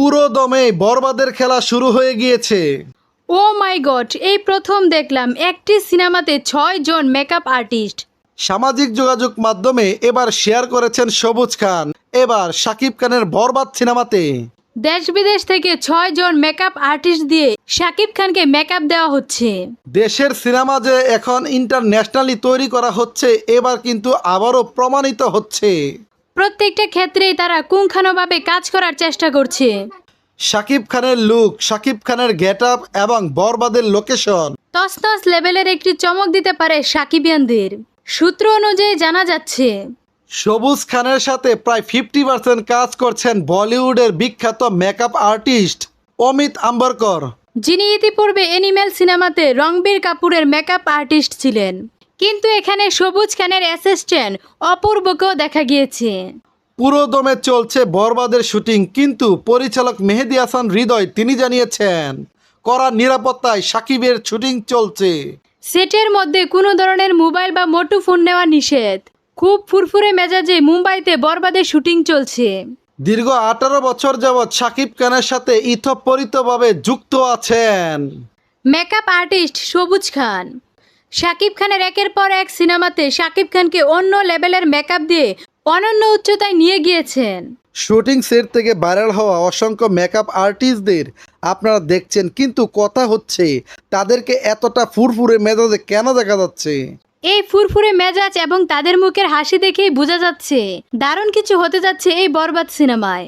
পুরো দমে বরবাদের খেলা শুরু হয়ে গিয়েছে। ও মাই গড এই প্রথম দেখলাম একটি সিনেমাতে ছয় জন মেকআপ আর্টিস্ট। সামাজিক যোগাযোগ মাধ্যমে এবার শেয়ার করেছেন সবুজ খান। এবার শাকিব খানের বরবাদ সিনেমাতে। দেশ বিদেশ থেকে ছয় জন মেকআপ আর্টিস্ট দিয়ে শাকিব খানকে মেকআপ দেওয়া হচ্ছে। দেশের সিনেমা যে এখন ইন্টারন্যাশনালি তৈরি করা হচ্ছে এবার কিন্তু আবারও প্রমাণিত হচ্ছে। প্রত্যেকটা ক্ষেত্রেই তারা কুঙ্খানোভাবে কাজ করার চেষ্টা করছে। শাকিব খানের লুক শাকিব খানের গেট আপ এবং বরবাদের লোকেশন। তসতস লেভেলের একটি চমক দিতে পারে সাকিবিয়ানদের। সূত্র অনুযায়ী জানা যাচ্ছে সবুজ খানের সাথে প্রায় ফিফটি পার্সেন্ট কাজ করছেন বলিউডের বিখ্যাত মেকআপ আর্টিস্ট অমিত আম্বরকর। যিনি ইতিপূর্বে এনিমেল সিনেমাতে রণবীর কাপুরের মেকআপ আর্টিস্ট ছিলেন। কিন্তু এখানে সবুজ খানের অ্যাসিস্ট্যান্ট অপূর্বকেও দেখা গিয়েছে। পুরো দমে চলছে বরবাদের শুটিং কিন্তু পরিচালক মেহেদি হাসান হৃদয় তিনি জানিয়েছেন কড়া নিরাপত্তায় সাকিবের শুটিং চলছে। সেটের মধ্যে কোনো ধরনের মোবাইল বা মোটু ফোন নেওয়া নিষেধ। খুব ফুরফুরে মেজাজে মুম্বাইতে বরবাদের শুটিং চলছে। দীর্ঘ আঠারো বছর যাবৎ সাকিব খানের সাথে ইথপরিতভাবে যুক্ত আছেন। মেকআপ আর্টিস্ট সবুজ খান। শাকিব খানের একের পর এক সিনেমাতে শাকিব খানকে অন্য লেভেলের মেকআপ দিয়ে অনন্য উচ্চতায় নিয়ে গিয়েছেন। শুটিং সেট থেকে ভাইরাল হওয়া অসংখ্য মেকআপ আর্টিস্টদের আপনারা দেখছেন কিন্তু কথা হচ্ছে তাদেরকে এতটা ফুরফুরে মেজাজে কেন দেখা যাচ্ছে? এই ফুরফুরে মেজাজ এবং তাদের মুখের হাসি দেখেই বোঝা যাচ্ছে দারুণ কিছু হতে যাচ্ছে এই বরবাদ সিনেমায়।